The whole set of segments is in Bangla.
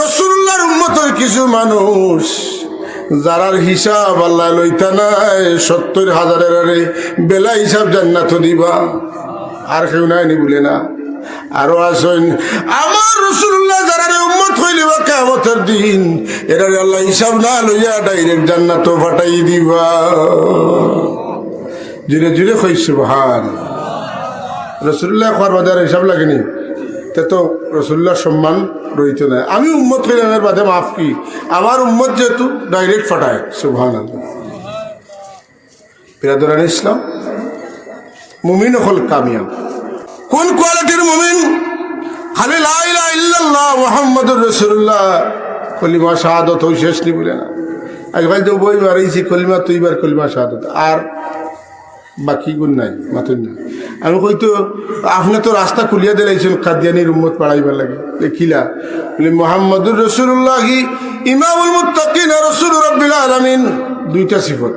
রসুল্লাহর উন্মতের কিছু মানুষ, যারার হিসাব আল্লাহ লইতা নাই, সত্তর হাজারের আরে বেলা হিসাব জান্নাত দিবা। আর কেউ নাই নি বলে না। আরও আসেন, আমার রসুল্লাহ যারা উম্মত হইলে বা কেমতের দিন এরা আল্লাহ হিসাব না লইয়া ডাইরেক্ট জান্নাত ফাটাই দিবা। জুড়ে জুড়ে কইস ভান রসুল্লাহ খাওয়ার বাজার হিসাব লাগেনি? তে তো রসুল্লার সম্মান রইত না। আমি উম্মত কইলামের বাদে মাফ কি? আমার উম্মত যেহেতু ডাইরেক্ট ফাটায় সুভান বিরাদরান ইসলাম মুমিন হল কামিয়াব। কোন কোয়ালিটির মুমিন? খালি লাইলা ইল্লাল্লাহ মুহাম্মদুর রাসূলুল্লাহ। কলিমা শাহাদত হই শেষ নি বলে না। আজকাল তো বই বাড়াইছি কলিমা তুইবার কলিমা শাহাদত। আর বাকি গুণ নাই মাতুন নাই। আমি কইতো আপনি তো রাস্তা খুলিয়া দিলাইছেন কাদিয়ানির উম্মত পাড়াইবার লাগে। দেখিলা, বলে মোহাম্মদুর রসুল্লাহ ইমামুল মুত্তাকিন রসুল রব্বিল আলামিন, দুইটা সিফত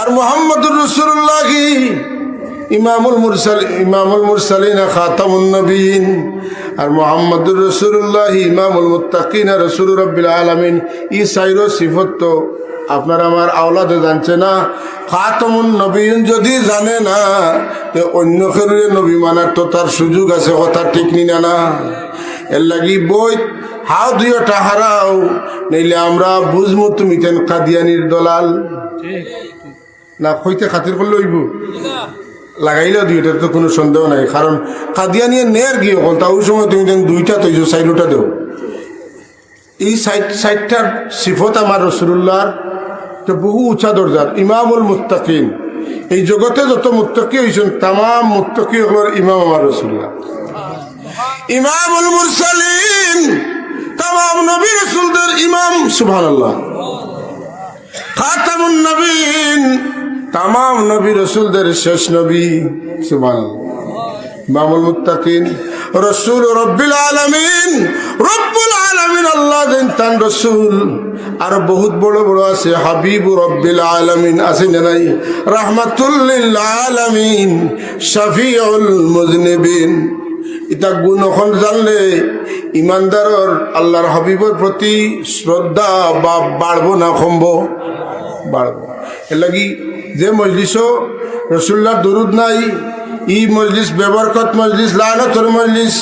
আর মোহাম্মদুর রসুল্লাহ ইমামুল মুরসাল, ইমামুল মুরসালিন খাতামুন নবীন আর মোহাম্মদুর রসুল্লাহ ইমামুল মুত্তাকিন রসুল রব্বিল আলামিন ই সাইরো সিফত তো আপনার আমার আওলাদে জানছে না? খাতামুন নবীন যদি জানে না, তে অন্য কেউ নবী মানার তো তার সুযোগ আছে, কথা ঠিক নি না। এর লাগি বই, হাও দুইটা হারাও নইলে আমরা বুঝমু তুমি তেন কাদিয়ানির দলাল? না, কইতে খাতির করলে হইব। লাগাইলেও দুইটার তো কোনো সন্দেহ নাই, কারণ কাদিয়ানিয়ে নের গিয়ে হল? তা ওই সময় তুমি যেন দুইটা তৈজ সাইডটা দেও। এই সাইড সাইডটার সিফত আমার রসুল্লাহর বহু উঁচা দরজার ইমামুল মুত্তাকিন। এই জগতে যত মুত্তাকি হয়েছেন তাম মুত্তাকি হল ইমাম আমার রসুল্লাহ ইমামুল মুরসালিন তাম নবী রসুলদের ইমাম, সুবহানাল্লাহ। খাতামুন নবীন তাম নবী রসুলদের শেষ নবী, সুবহানাল্লাহ। ইমামুল মুত্তাকিন, রসুল রব্বিল আলামিন, রব্বুল আলামিন, আল্লাহ দেন তান রসুল। আর বহুত বড় বড় আছে, হাবিবু রব্বিল আলামিন আছে না নাই? রাহমাতুল্লিল আলামিন, শাফিউল মুজনিবিন। ইতা গুণ এখন জানলে ইমানদারর আল্লাহর হাবিবর প্রতি শ্রদ্ধা বা বাড়বো না, কমব, বাড়বো। এর লাগি যে মজলিস রসুল্লাহ দরুদ নাই, ই মজলিস বেবরকত মজলিস লানতর মজলিস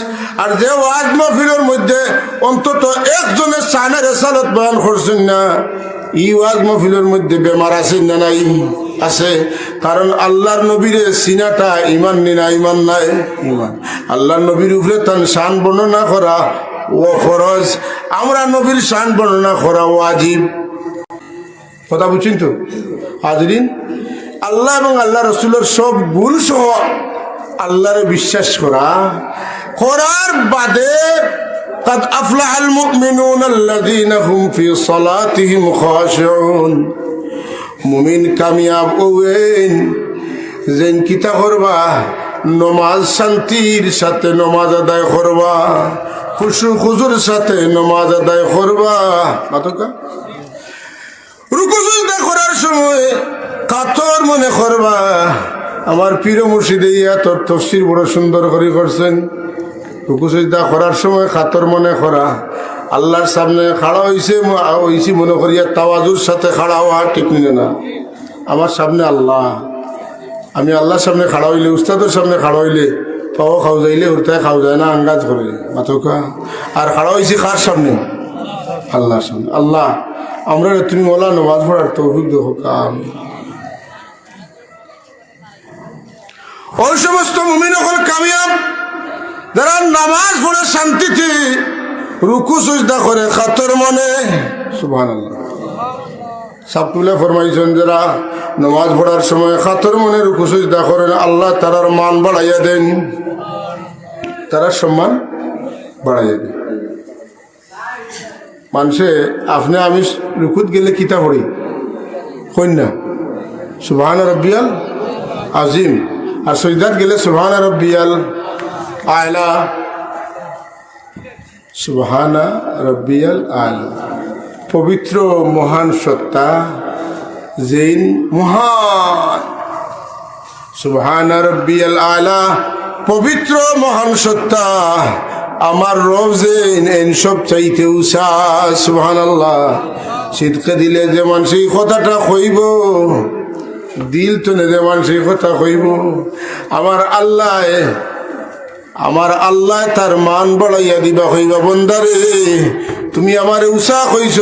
আর যে ওয়াজ মহফিলের মধ্যে অন্তত একজনের সানের রেসালত বয়ান করছেন না, ই ওয়াজ মহফিলের মধ্যে বেমার আছেন না নাই? আছে। কারণ আল্লাহর নবীরে সিনাটা ইমান নি না ইমান নাই? ইমান আল্লাহর নবীর উপরে তার শান বর্ণনা করা ও ফরজ আমরা নবীর শান বর্ণনা করা ও আজীব কথা বুঝছেন তো? হাজরিন, আল্লাহ এবং আল্লাহ রসুলের সব গুণ সহ আল্লাহরে বিশ্বাস করা করার বাদে قد أفلح المؤمنون الذين هم في صلاتهم خاشعون মুমিন কামিয়াব ওয়েন যেন কিতা করবা নমাজ শান্তির সাথে নমাজ আদায় করবা খুশু খুজুর সাথে নমাজ আদায় করবা মাতকা রুকুসুজদা করার সময় কাতর মনে করবা আমার প্রিয় মুর্শিদে ইয়া তোর তফসির বড় সুন্দর করে করছেন রুকুসুজদা করার সময় খাতর মনে করা আল্লাহর সামনে খাড়া হয়েছে হয়েছি মনে করিয়া তাওয়াজুর সাথে খাড়া হওয়া ঠিক নিলে না। আমার সামনে আল্লাহ। আমি আল্লাহর সামনে খাড়া হইলে, উস্তাদের সামনে খাড়া হইলে, পাও খাও যাইলে উর্তায় খাও যায় না, আঙ্গাজ করে। মাথকা। আর খাড়া হয়েছি কার সামনে? আল্লাহর সামনে। আল্লাহ, আমরা তুমি ওলা নমাজ পড়ার তৌফিক দেখো কাম। ওই সমস্ত মুমিন কামিয়াব যারা নামাজ পড়ে শান্তিতে রুকু সুজদা করে খাতর মনে। আল্লাহ সাবতুল্লাহ ফরমাইছেন যারা নামাজ পড়ার সময় খাতর মনে রুকু সুজদা করেন, আল্লাহ তারার মান বাড়াইয়া দেন। তারা সম্মান বাড়াইয়া দেন। মানুষে, আপনি আমি রুকুত গেলে কিতা পড়ি? কন্যা সুবহান রব্বিয়াল আজিম। আর সৈদাত গেলে সুবহান রব্বিয়াল আয়লা। সুবহানা রব্বিয়াল আলা। পবিত্র মহান সত্তা, জৈন মহান। সুবহানা রব্বিয়াল আলা, পবিত্র মহান সত্তা। আমার রব যে এন সব চাইতে উষা সুহান আল্লাহ শীতকে দিলে যে মানুষ এই কথাটা কইব দিল তো নে যে মানুষ কথা কইব আমার আল্লাহ আমার আল্লাহ তার মান বাড়াইয়া দিবা কইবা বন্দারে। তুমি আমারে উষা কইছ,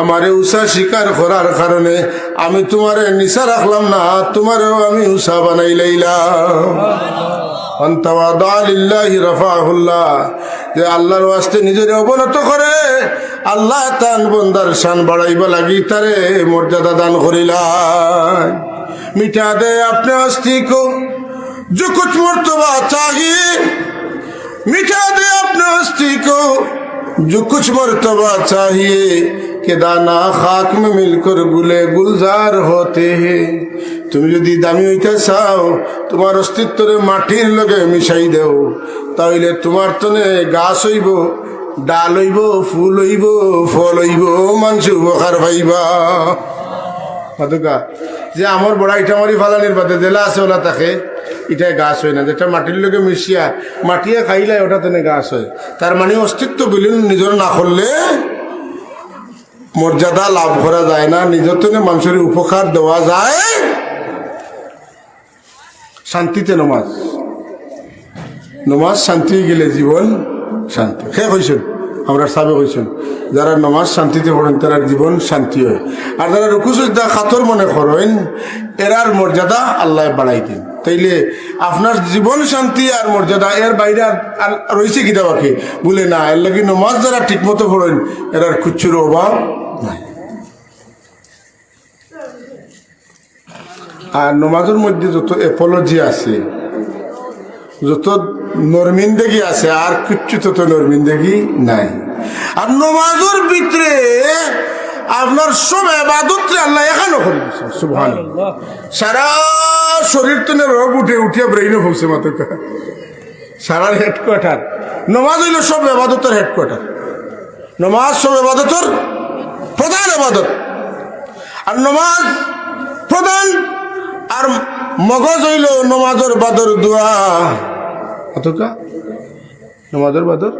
আমারে উষা স্বীকার করার কারণে আমি তোমারে নিশা রাখলাম না, তোমারেও আমি উষা বানাই লাইলাম। যে আল্লাহর ওয়াস্তে নিজের অবনত করে, আল্লাহ তান বন্দার শান বাড়াইবা লাগি তারে মর্যাদা দান করিলাম মিঠা দে আপনি অস্তি কো जो कुछ मर्तबा चाहिए मिठा दे अपने हस्ती को जो कुछ मर्तबा चाहिए कि दाना खाक में मिलकर गुले गुलजार होते हैं তুমি যদি দামি হইতে চাও তোমার অস্তিত্বরে মাটির লগে মিশাই দেও তাহলে তোমার তনে গাছ হইব ডাল হইব ফুল হইব ফল হইব মানুষ উপকার পাইবা মাতুকা যে আমার বড়া ইটা মারি ফালানির পাতে জেলা আছে ওলা তাকে, ইটাই গাছ হয় না। যেটা মাটির লোকে মিশিয়া, মাটিয়ে খাইলে ওটা তেনে গাছ হয়। তার মানে অস্তিত্ব বিলীন নিজের না করলে মর্যাদা লাভ করা যায় না। নিজের তেনে মানুষের উপকার দেওয়া যায়। শান্তিতে নমাজ। নমাজ শান্তি গেলে জীবন শান্তি। শেষ কইছেন আমরা সাবে কইছেন যারা নমাজ শান্তিতে পড়েন, তারা জীবন শান্তি হয়। আর যারা রুকুসুদ্দা খাতর মনে করেন, এরার মর্যাদা আল্লাহ বাড়াই দিন তাইলে আপনার জীবন শান্তি আর মর্যাদা এর বাইরে আর রয়েছে কিনা বাকি বলে না, এর লাগে নমাজ যারা ঠিক মতো পড়েন, এরার কুচ্ছুর অভাব নাই। আর নমাজের মধ্যে যত এপোলজি আছে, যত নর্মিন্দেগি আছে, আর কিচ্ছু তো নর্মিন্দেগি নাই। আর নমাজের ভিতরে আপনার সব এবাদত আল্লাহ এখানে সারা শরীর তো রোগ উঠে, উঠিয়া ব্রেইনে পৌঁছে মাত্র সারার হেডকোয়ার্টার নমাজ হইল সব এবাদতের হেডকোয়ার্টার নমাজ সব এবাদতর প্রধান এবাদত আর নমাজ প্রধান, আর মগজ হইল নমাজের বাদর দোয়া। অতকা নমাজের বাদর?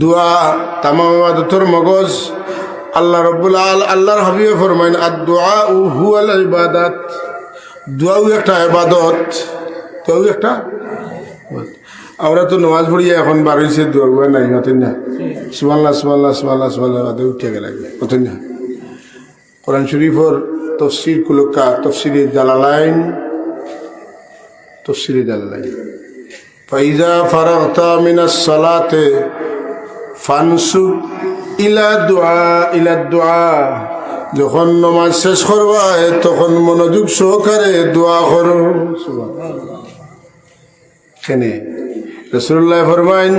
দোয়া, তামাম ইবাদতর মগজ। আল্লাহ রব্বুল আল আল্লাহর হাবিবে ফরমাইন আর দোয়া উ হুয়াল ইবাদাত। দোয়াও একটা ইবাদত। দোয়াও একটা আমরা তো নমাজ পড়িয়া এখন বার দোয়া নাই, মতন না। সুমাল্লা সুমাল্লা সুমাল্লা সুমাল্লা বাদে উঠে গেলে মতন না। কোরআন শরীফর তফসির কুলুকা তফসিরে জালালাইন তফসিরে জালালাইন। যখন নমাজ শেষ করবা, তখন মনোযোগ সহকারে দোয়া করো। কেনে রসুল্লাহ ফরমাইন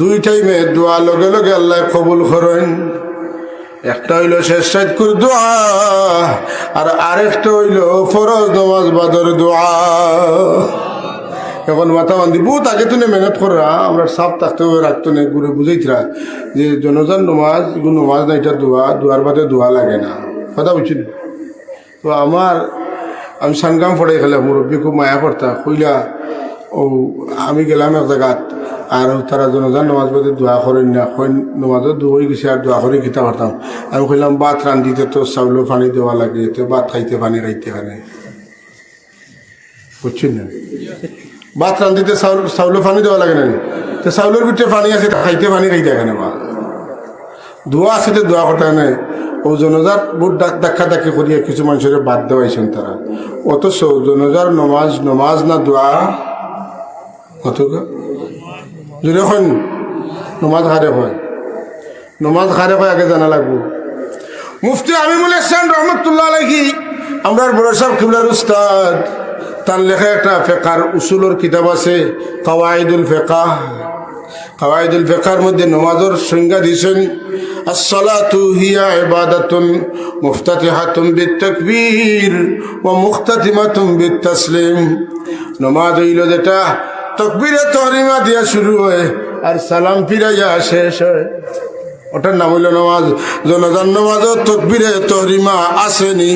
দুই টাইমে দোয়া লগে লগে আল্লাহ কবুল করেন। একটা হইল শেষ সাইড করে দোয়া, আর আরেকটা হইল ফরজ নমাজ বাদর দোয়া। এখন মাথা বান্ধি বহুত আগে তো মেহনত করা, আমরা সাপ থাকতে হবে রাখতো না ঘুরে বুঝাইতরা যে জনজান নমাজ নমাজ না এটা দোয়া, দোয়ার বাদে দোয়া লাগে না। কথা বুঝছি তো আমার, আমি সানগাম পড়ে গেলাম মুরব্বী খুব মায়া করতা কইলা ও আমি গেলাম এক জায়গাত আর তারা জনজান নমাজ বাদে দোয়া করেন না, কইন নমাজও দোয়া হয়ে গেছে আর দোয়া করে খেতে পারতাম আমি কইলাম ভাত রান্ধিতে তো চাউলের পানি দেওয়া লাগে তো ভাত খাইতে পানি রাইতে পারে বুঝছেন না? ভাত রান্ধিতে চাউল চাউলের পানি দেওয়া লাগে না তো চাউলের ভিতরে পানি আছে, খাইতে পানি খাইতে কেন মা দোয়া আছে তো দোয়া করতে নাই। ও জনজার বহুত দেখা দেখি করিয়া কিছু মানুষের বাদ দেওয়াইছেন তারা অথচ জনজার নমাজ নমাজ না দোয়া কত যদি হয় নমাজ হারে হয়। নমাজ হারে হয়, আগে জানা লাগবো। মুফতি আমিমুল ইসলাম রহমতুল্লাহ আলহি আমরা বড় সাহেব কিবলার উস্তাদ। তার লেখা একটা ফেকার উসুলোর কিতাব আছে কাওয়াইদুল ফেকা কাওয়াইদুল ফেকার মধ্যে নমাজের সংজ্ঞা দিয়েছেন, আসসালাতু নমাজ হইল যেটা তহরিমা দিয়া শুরু হয় আর সালাম শেষ হয়। নাম হইল নমাজ। জনজান তহরিমা আসেনি।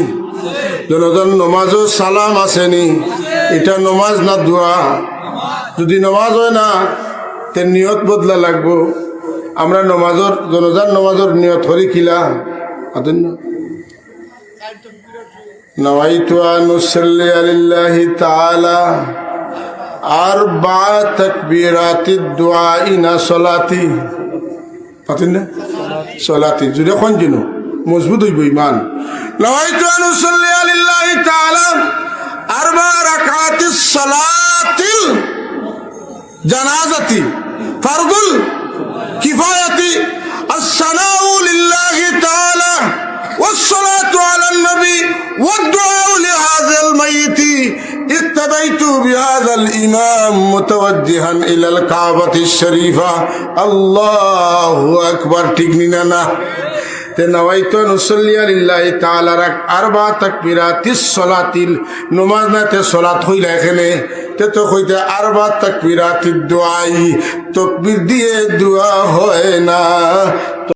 জনজান নমাজও সালাম আসেনি এটা নমাজ না দোয়া যদি নমাজ হয় না তে নিয়ত বদলা লাগবো আমরা নমাজর জনজার নমাজর নিয়ত হরি কিলা আদন না نويت أن أصلي لله تعالى أربع تكبيرات الدعاء إن صلاتي পাতেন না সলাতি যদি এখন জিনো মজবুত হইব ইমান نويت أن أصلي لله تعالى أربع ركعات الصلاة الجنازة فرض الكفاية الثناء لله تعالى والصلاة على النبي والدعاء لهذا الميت اقتديت بهذا الإمام متوجها إلى الكعبة الشريفة الله أكبر تقنيننا نويت أن أصلي لله تعالى رك أربع تكبيرات الصلاة نماز نته صلاة হইলা এখানে তে তো কইতে আরবা তাকবীরাত দোয়াই তকবীর দিয়ে দোয়া হয় না